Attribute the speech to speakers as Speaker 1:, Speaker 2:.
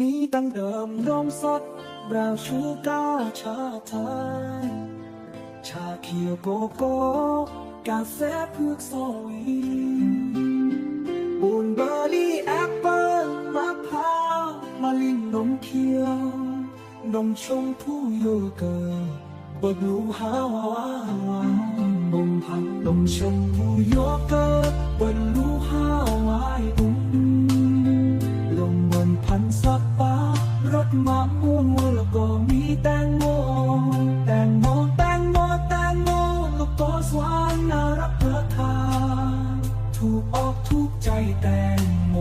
Speaker 1: มีตั้งเดิมนมสดบราวน์ชูกาชาไทย ชาเขียวโกโก้กาแฟเพือกโซวีบูนเบอร์รี่แอปเปิ้ลมะพร้าวมะลินนมเขียวนมชมพู่โยเกิร์ตบดูฮาวาวานมพันนมชมพู่โยเกิร์ตบะ แตงโมแตงโมแตงโมแตงโมลูกโตสวนน่ารักเธอทานถูกออกทุกใจแตงโม